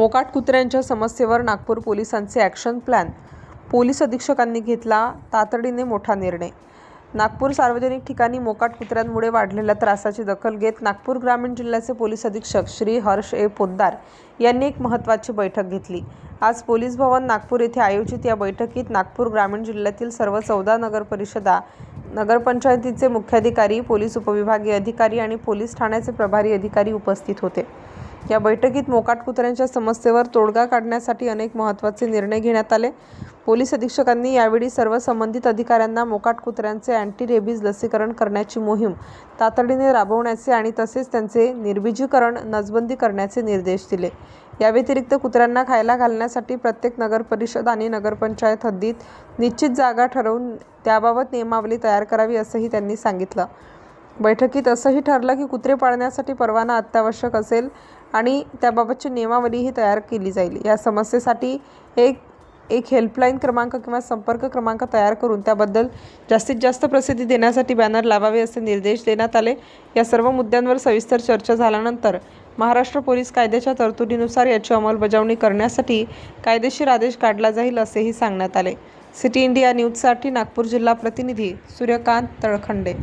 मोकाट कुत्र्यांच्या समस्येवर नागपूर पोलिसांचे ॲक्शन प्लॅन पोलीस अधीक्षकांनी घेतला तातडीने मोठा निर्णय. नागपूर सार्वजनिक ठिकाणी मोकाट कुत्र्यांमुळे वाढलेल्या त्रासाची दखल घेत नागपूर ग्रामीण जिल्ह्याचे पोलीस अधीक्षक श्री हर्ष ए. पोद्दार यांनी एक महत्त्वाची बैठक घेतली. आज पोलीस भवन नागपूर येथे आयोजित या बैठकीत नागपूर ग्रामीण जिल्ह्यातील सर्व चौदा नगरपरिषदा नगरपंचायतीचे मुख्याधिकारी पोलीस उपविभागीय अधिकारी आणि पोलीस ठाण्याचे प्रभारी अधिकारी उपस्थित होते. या बैठकीत मोकाट कुत्र्यांच्या समस्येवर तोडगा काढण्यासाठी अनेक महत्त्वाचे निर्णय घेण्यात आले. पोलीस अधीक्षकांनी यावेळी सर्व संबंधित अधिकाऱ्यांना मोकाट कुत्र्यांचे अँटी रेबीज लसीकरण करण्याची मोहीम तातडीने राबवण्याचे आणि तसेच त्यांचे निर्बीजीकरण नसबंदी करण्याचे निर्देश दिले. या व्यतिरिक्त कुत्र्यांना खायला घालण्यासाठी प्रत्येक नगरपरिषद आणि नगरपंचायत हद्दीत निश्चित जागा ठरवून त्याबाबत नियमावली तयार करावी असंही त्यांनी सांगितलं. बैठकीत असंही ठरलं की कुत्रे पाळण्यासाठी परवाना अत्यावश्यक असेल आणि त्याबाबतची नियमावलीही तयार केली जाईल. या समस्येसाठी एक एक हेल्पलाईन क्रमांक किंवा संपर्क क्रमांक तयार करून त्याबद्दल जास्तीत जास्त प्रसिद्धी देण्यासाठी बॅनर लावावे असे निर्देश देण्यात आले. या सर्व मुद्द्यांवर सविस्तर चर्चा झाल्यानंतर महाराष्ट्र पोलीस कायद्याच्या तरतुदीनुसार याची अंमलबजावणी करण्यासाठी कायदेशीर आदेश काढला जाईल असेही सांगण्यात आले. सिटी इंडिया न्यूजसाठी नागपूर जिल्हा प्रतिनिधी सूर्यकांत तळखंडे.